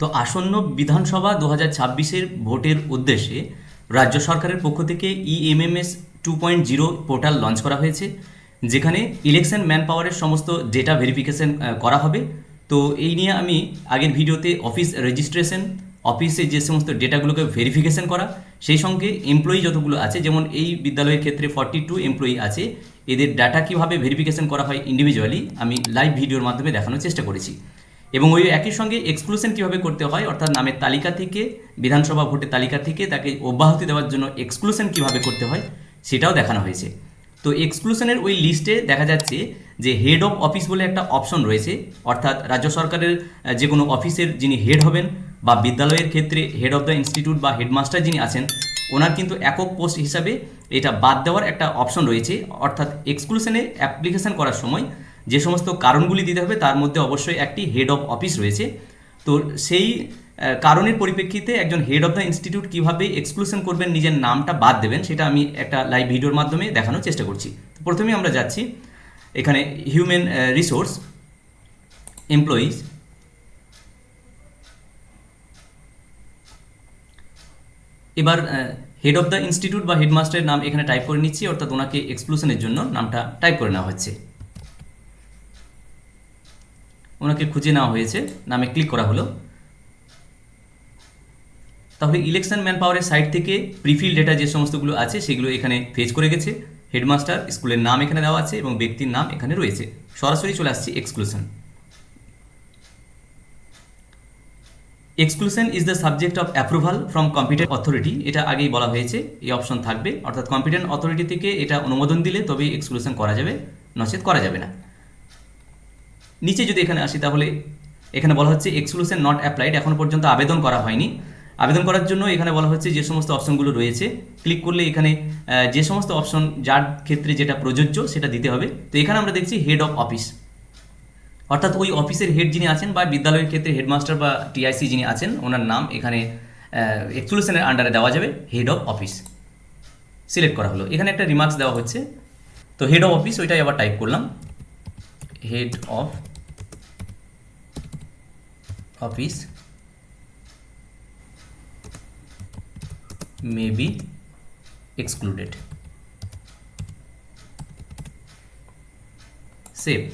তো আসন্ন বিধানসভা দু হাজার ছাব্বিশের ভোটের উদ্দেশ্যে রাজ্য সরকারের পক্ষ থেকে EMMS two point zero portal launch করা হয়েছে, যেখানে ইলেকশন ম্যান পাওয়ারের সমস্ত ডেটা ভেরিফিকেশন করা হবে। তো এই নিয়ে আমি আগের ভিডিওতে অফিস রেজিস্ট্রেশন অফিসে যে সমস্ত ডেটাগুলোকে ভেরিফিকেশন করা, সেই সঙ্গে এমপ্লয়ি যতগুলো আছে, যেমন এই বিদ্যালয়ের ক্ষেত্রে ফর্টি টু এমপ্লয়ি আছে, এদের ডাটা কীভাবে ভেরিফিকেশন করা হয় ইন্ডিভিজুয়ালি আমি লাইভ ভিডিওর মাধ্যমে দেখানোর চেষ্টা করেছি। এবং ওই একই সঙ্গে এক্সক্লুশন কীভাবে করতে হয়, অর্থাৎ নামের তালিকা থেকে, বিধানসভা ভোটের তালিকা থেকে তাকে অব্যাহতি দেওয়ার জন্য এক্সক্লুশন কীভাবে করতে হয়, সেটাও দেখানো হয়েছে। তো এক্সক্লুশনের ওই লিস্টে দেখা যাচ্ছে যে হেড অফ অফিস বলে একটা অপশন রয়েছে, অর্থাৎ রাজ্য সরকারের যে কোনো অফিসের যিনি হেড হবেন বা বিদ্যালয়ের ক্ষেত্রে হেড অফ দ্য ইনস্টিটিউট বা হেডমাস্টার যিনি আছেন, ওনার কিন্তু একক পোস্ট হিসাবে এটা বাদ দেওয়ার একটা অপশন রয়েছে, অর্থাৎ এক্সক্লুশনে অ্যাপ্লিকেশন করার সময় যে সমস্ত কারণগুলি দিতে হবে, তার মধ্যে অবশ্যই একটি হেড অফ অফিস রয়েছে। তো সেই কারণের পরিপ্রেক্ষিতে একজন হেড অফ দ্য ইনস্টিটিউট কীভাবে এক্সক্লুশন করবেন, নিজের নামটা বাদ দেবেন, সেটা আমি একটা লাইভ ভিডিওর মাধ্যমে দেখানোর চেষ্টা করছি। তো প্রথমেই আমরা যাচ্ছি এখানে হিউম্যান রিসোর্স এমপ্লয়িজ এবার হেড অফ দ্য ইনস্টিটিউট বা হেডমাস্টারের নাম এখানে টাইপ করে নিচ্ছি, অর্থাৎ ওনাকে এক্সক্লুশনের জন্য নামটা টাইপ করে নেওয়া হচ্ছে। ওনাকে খুঁজে নেওয়া হয়েছে, নামে ক্লিক করা হলো। তাহলে ইলেকশন ম্যান পাওয়ারের সাইট থেকে প্রিফিল ডেটা যে সমস্তগুলো আছে, সেগুলো এখানে ফেজ করে গেছে। হেডমাস্টার স্কুলের নাম এখানে দেওয়া আছে এবং ব্যক্তির নাম এখানে রয়েছে। সরাসরি চলে আসছে exclusion exclusion is the subject of approval from competent authority এটা আগেই বলা হয়েছে, এই অপশন থাকবে। অর্থাৎ কম্পিটেন্ট অথরিটি থেকে এটা অনুমোদন দিলে তবেই এক্সক্লুশন করা যাবে, নচেত করা যাবে না। নিচে যদি এখানে আসি তাহলে এখানে বলা হচ্ছে এক্সক্লুশন নট অ্যাপ্লাইড এখন পর্যন্ত আবেদন করা হয়নি। আবেদন করার জন্য এখানে বলা হচ্ছে যে সমস্ত অপশনগুলো রয়েছে। ক্লিক করলে এখানে যে সমস্ত অপশন যার ক্ষেত্রে যেটা প্রযোজ্য সেটা দিতে হবে। তো এখানে আমরা দেখছি হেড অফ অফিস অর্থাৎ ওই অফিসের হেড যিনি আছেন বা বিদ্যালয়ের ক্ষেত্রে হেডমাস্টার বা টিআইসি যিনি আছেন, ওনার নাম এখানে এক্সক্লুশনের আন্ডারে দেওয়া যাবে হেড অফ অফিস সিলেক্ট করা হলো। এখানে একটা রিমার্কস দেওয়া হচ্ছে। তো হেড অফ অফিস ওইটাই আবার টাইপ করলাম। Head of office may be excluded. Save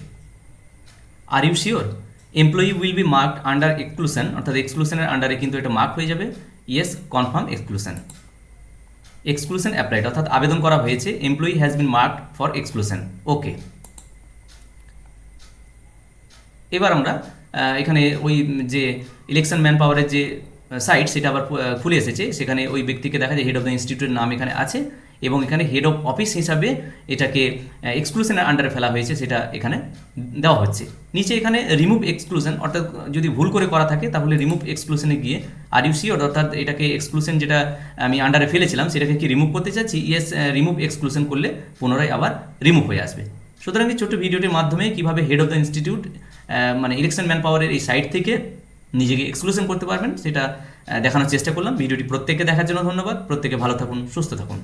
are you sure employee will be marked under exclusion অর্থাৎ এক্সক্লুশনের আন্ডারে কিন্তু এটা মার্ক হয়ে যাবে। Yes confirm exclusion exclusion applied অর্থাৎ আবেদন করা হয়েছে employee has been marked for exclusion okay এবার আমরা এখানে ওই যে ইলেকশন ম্যান পাওয়ারের যে সাইট সেটা আবার খুলে এসেছে। সেখানে ওই ব্যক্তিকে দেখা যায় হেড অফ দ্য ইনস্টিটিউটের নাম এখানে আছে এবং এখানে হেড অফ অফিস হিসাবে এটাকে এক্সক্লুশনের আন্ডারে ফেলা হয়েছে, সেটা এখানে দেওয়া হচ্ছে। নিচে এখানে রিমুভ এক্সক্লুশন অর্থাৎ যদি ভুল করে করা থাকে, তাহলে রিমুভ এক্সক্লুশনে গিয়ে আর ইউ শিওর অর্থাৎ এটাকে এক্সক্লুশন যেটা আমি আন্ডারে ফেলেছিলাম, সেটাকে কি রিমুভ করতে চাচ্ছি? ইয়েস রিমুভ এক্সক্লুশন করলে পুনরায় আবার রিমুভ হয়ে আসবে। সুতরাং এই ছোট্ট ভিডিওটির মাধ্যমে কীভাবে হেড অফ দ্য ইনস্টিটিউট মানে ইলেকশন ম্যান পাওয়ারের এই সাইট থেকে নিজেকে এক্সক্লুশন করতে পারবেন, সেটা দেখানোর চেষ্টা করলাম। ভিডিওটি প্রত্যেককে দেখার জন্য ধন্যবাদ। প্রত্যেকে ভালো থাকুন, সুস্থ থাকুন।